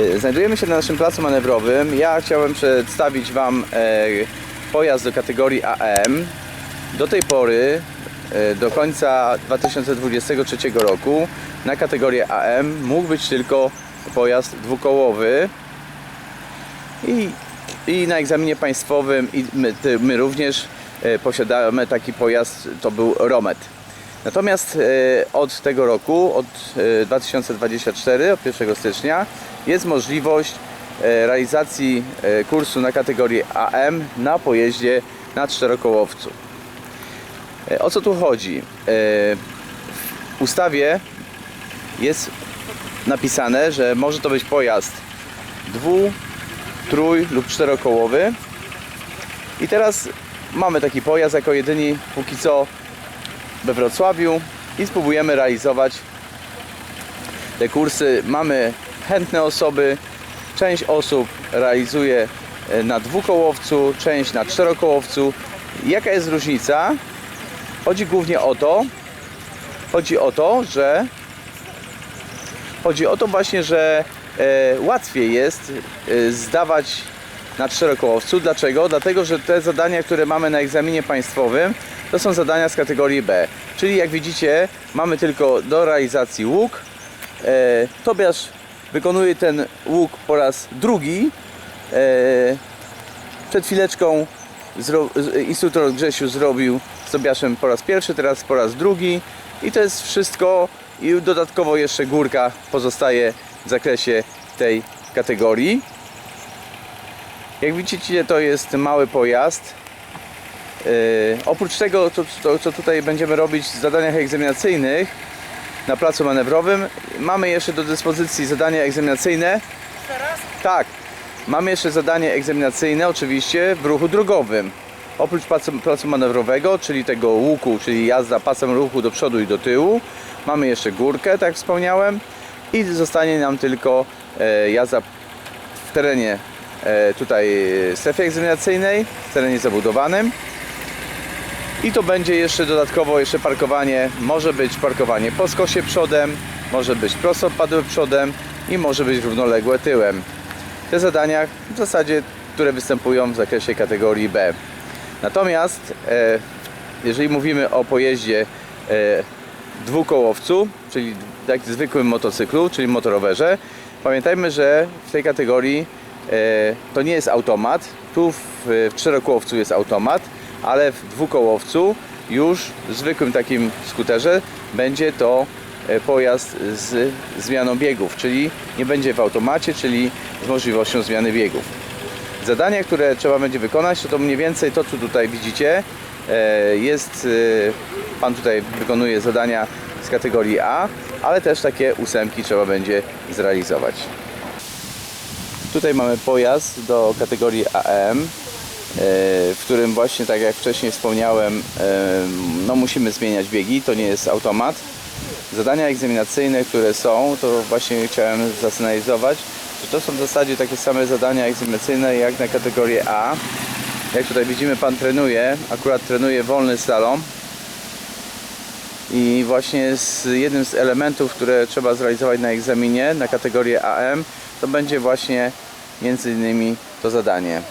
E, Znajdujemy się na naszym placu manewrowym. Ja chciałem przedstawić Wam e, pojazd do kategorii AM. Do tej pory, e, do końca 2023 roku, na kategorię AM mógł być tylko pojazd dwukołowy i, i na egzaminie państwowym i my, my również posiadamy taki pojazd, to był Romet. Natomiast e, od tego roku, od e, 2024, od 1 stycznia, jest możliwość e, realizacji e, kursu na kategorię AM na pojeździe na czterokołowcu. E, O co tu chodzi? E, W ustawie jest napisane, że może to być pojazd dwu, trój lub czterokołowy. I teraz mamy taki pojazd jako jedyni póki co we Wrocławiu i spróbujemy realizować te kursy. Mamy chętne osoby. Część osób realizuje e, na dwukołowcu, część na czterokołowcu. Jaka jest różnica? Chodzi głównie o to, chodzi o to, że chodzi o to właśnie, że e, łatwiej jest e, zdawać na czterokołowcu. Dlaczego? Dlatego, że te zadania, które mamy na egzaminie państwowym, to są zadania z kategorii B. Czyli jak widzicie, mamy tylko do realizacji łuk. E, Tobiasz wykonuje ten łuk po raz drugi. E, przed chwileczką instruktor Grzesiu zrobił z Tobiaszem po raz pierwszy, teraz po raz drugi. I to jest wszystko. I dodatkowo jeszcze górka pozostaje w zakresie tej kategorii. Jak widzicie, to jest mały pojazd. Yy, oprócz tego, to, co tutaj będziemy robić w zadaniach egzaminacyjnych na placu manewrowym, mamy jeszcze do dyspozycji zadania egzaminacyjne. Tak, mamy jeszcze zadanie egzaminacyjne, oczywiście w ruchu drogowym. Oprócz placu, placu manewrowego, czyli tego łuku, czyli jazda pasem ruchu do przodu i do tyłu, mamy jeszcze górkę, tak jak wspomniałem, i zostanie nam tylko e, jazda w terenie e, tutaj e, strefy egzaminacyjnej, w terenie zabudowanym. I to będzie jeszcze dodatkowo jeszcze parkowanie, może być parkowanie po skosie przodem, może być prostopadłe przodem i może być równoległe tyłem. Te zadania w zasadzie, które występują w zakresie kategorii B. Natomiast e, jeżeli mówimy o pojeździe e, dwukołowcu, czyli tak zwykłym motocyklu, czyli motorowerze, pamiętajmy, że w tej kategorii e, to nie jest automat. Tu w, w czterokołowcu jest automat, ale w dwukołowcu już w zwykłym takim skuterze będzie to e, pojazd z zmianą biegów, czyli nie będzie w automacie, czyli z możliwością zmiany biegów. Zadania, które trzeba będzie wykonać, to, to mniej więcej to, co tutaj widzicie. E, Jest, e, pan tutaj wykonuje zadania z kategorii A, ale też takie ósemki trzeba będzie zrealizować. Tutaj mamy pojazd do kategorii AM, w którym właśnie, tak jak wcześniej wspomniałem, e, no musimy zmieniać biegi, to nie jest automat. Zadania egzaminacyjne, które są, to właśnie chciałem zasygnalizować, że to są w zasadzie takie same zadania egzaminacyjne jak na kategorię A. Jak tutaj widzimy, pan trenuje, akurat trenuje wolny slalom. I właśnie z jednym z elementów, które trzeba zrealizować na egzaminie na kategorię AM, to będzie właśnie między innymi to zadanie.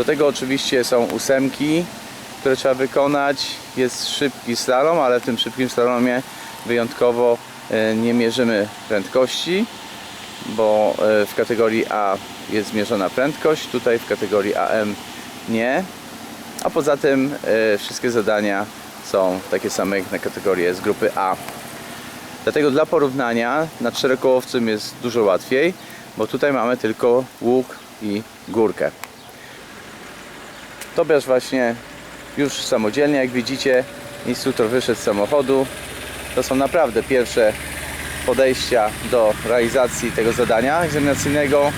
Do tego oczywiście są ósemki, które trzeba wykonać. Jest szybki slalom, ale w tym szybkim slalomie wyjątkowo e, nie mierzymy prędkości, bo e, w kategorii A jest zmierzona prędkość, tutaj w kategorii AM nie. A poza tym e, wszystkie zadania są takie same jak na kategorię z grupy A. Dlatego dla porównania na czterokołowcem jest dużo łatwiej, bo tutaj mamy tylko łuk i górkę. Tobiasz właśnie już samodzielnie, jak widzicie, instruktor wyszedł z samochodu. To są naprawdę pierwsze podejścia do realizacji tego zadania egzaminacyjnego.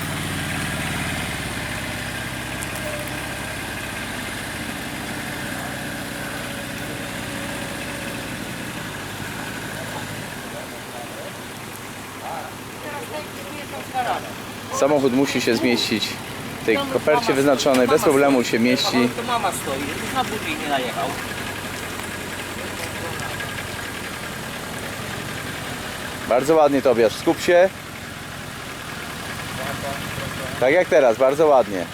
Samochód musi się zmieścić w tej kopercie wyznaczonej bez problemu się mieści. To mama stoi, już na budzik nie najechał. Bardzo ładnie Tobiasz, skup się. Tak jak teraz, bardzo ładnie.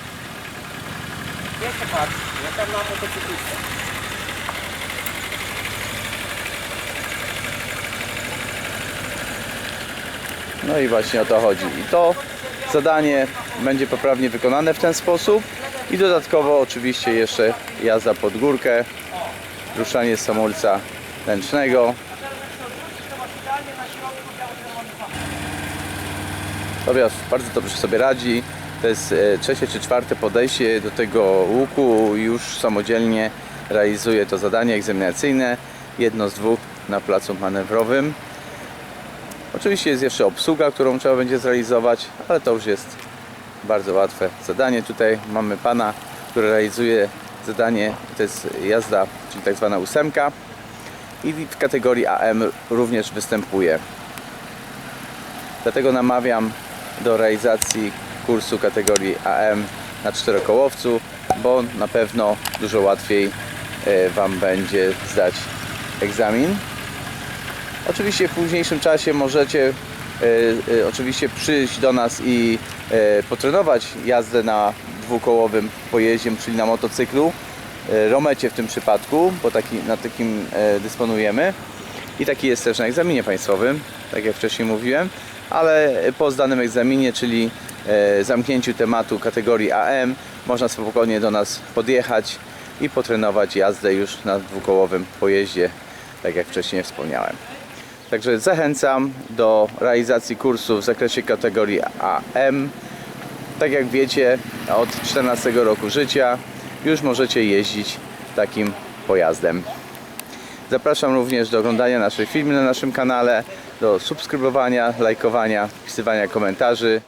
Jeszcze patrz, ja tam na motocyklistę. No i właśnie o to chodzi. I to zadanie będzie poprawnie wykonane w ten sposób. I dodatkowo oczywiście jeszcze jazda pod górkę, ruszanie z hamulca ręcznego. Tobiasz bardzo dobrze sobie radzi. To jest e, trzecie czy czwarte podejście do tego łuku. Już samodzielnie realizuje to zadanie egzaminacyjne. Jedno z dwóch na placu manewrowym. Oczywiście jest jeszcze obsługa, którą trzeba będzie zrealizować, ale to już jest bardzo łatwe zadanie. Tutaj mamy pana, który realizuje zadanie, to jest jazda, czyli tak zwana ósemka i w kategorii AM również występuje. Dlatego namawiam do realizacji kursu kategorii AM na czterokołowcu, bo na pewno dużo łatwiej e, Wam będzie zdać egzamin. Oczywiście w późniejszym czasie możecie oczywiście przyjść do nas i e, potrenować jazdę na dwukołowym pojeździe, czyli na motocyklu, e, romecie w tym przypadku, bo taki, na takim e, dysponujemy. I taki jest też na egzaminie państwowym, tak jak wcześniej mówiłem, ale po zdanym egzaminie, czyli e, zamknięciu tematu kategorii AM, można spokojnie do nas podjechać i potrenować jazdę już na dwukołowym pojeździe, tak jak wcześniej wspomniałem. Także zachęcam do realizacji kursu w zakresie kategorii AM. Tak jak wiecie, od 14 roku życia już możecie jeździć takim pojazdem. Zapraszam również do oglądania naszych filmów na naszym kanale, do subskrybowania, lajkowania, wpisywania komentarzy.